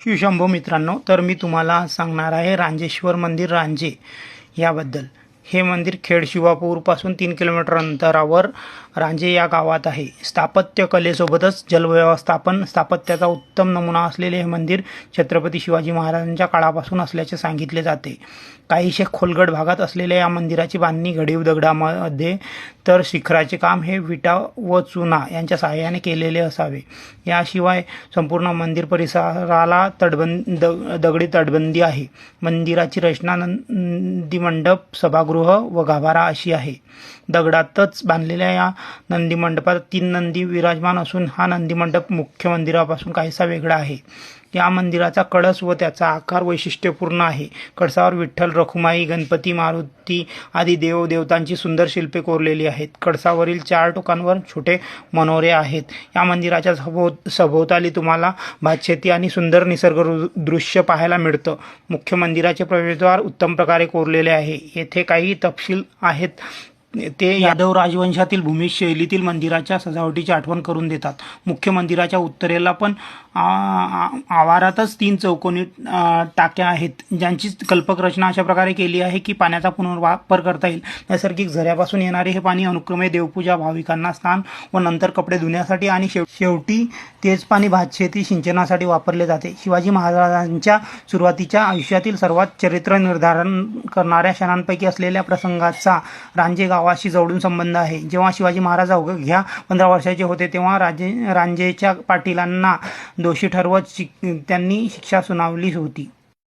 शिवशंभो मित्रांनो तर मी तुम्हाला सांगणार आहे रांजेश्वर मंदिर रांजे याबद्दल. हे मंदिर खेड शिवापूरपासून तीन किलोमीटर अंतरावर रांजे या गावात आहे. स्थापत्य कलेसोबतच जलव्यवस्थापन स्थापत्याचा उत्तम नमुना असलेले हे मंदिर छत्रपती शिवाजी महाराजांच्या काळापासून असल्याचे सांगितले जाते. काहीशे खोलगड भागात असलेल्या या मंदिराची बांधणी घडीव दगडामध्ये तर शिखराचे काम हे विटा व चुना यांच्या सहाय्याने केलेले असावे. याशिवाय संपूर्ण मंदिर परिसराला तटबंद दगडी तटबंदी आहे. मंदिराची रचना नंदी मंडप सभागृह व गाभारा अशी आहे. दगडातच बांधलेल्या या नंदी मंडपात तीन नंदी विराजमान असून हा नंदी मंडप मुख्य मंदिरापासून काहीसा वेगळा आहे. या मंदिराचा कळस व त्याचा आकार वैशिष्ट्यपूर्ण आहे. कळसावर विठ्ठल रखुमाई गणपती मारुती आदी देवदेवतांची सुंदर शिल्पे कोरलेली आहेत. कळसावरील चार टोकांवर छोटे मनोरे आहेत. या मंदिराच्या सभोव सभोवताली तुम्हाला भातशेती आणि सुंदर निसर्ग रु- दृश्य पाहायला मिळतं. मुख्य मंदिराचे प्रवेशद्वार उत्तम प्रकारे कोरलेले आहे. येथे काही तपशील आहेत. ते यादव राजवंशातील भूमी शैलीतील मंदिराच्या सजावटीची आठवण करून देतात. मुख्य मंदिराच्या उत्तरेला पण आवारातच तीन चौकोनी टाक्या आहेत. ज्यांची कल्पक रचना अशा प्रकारे केली आहे की पाण्याचा पुनर्वापर करता येईल. नैसर्गिक झऱ्यापासून येणारे हे पाणी अनुक्रमे देवपूजा भाविकांना स्नान व नंतर कपडे धुण्यासाठी आणि शेव शेवटी तेच पाणी भातशेती सिंचनासाठी वापरले जाते. शिवाजी महाराजांच्या सुरुवातीच्या आयुष्यातील सर्वात चरित्र निर्धारण करणाऱ्या क्षणांपैकी असलेल्या प्रसंगाचा रांजेगाव गावाशी जवळून संबंध आहे. जेव्हा शिवाजी महाराज अवघ्या पंधरा वर्षाचे होते तेव्हा राजे रांजेच्या पाटीलांना दोषी ठरवत शिक त्यांनी शिक्षा सुनावली होती.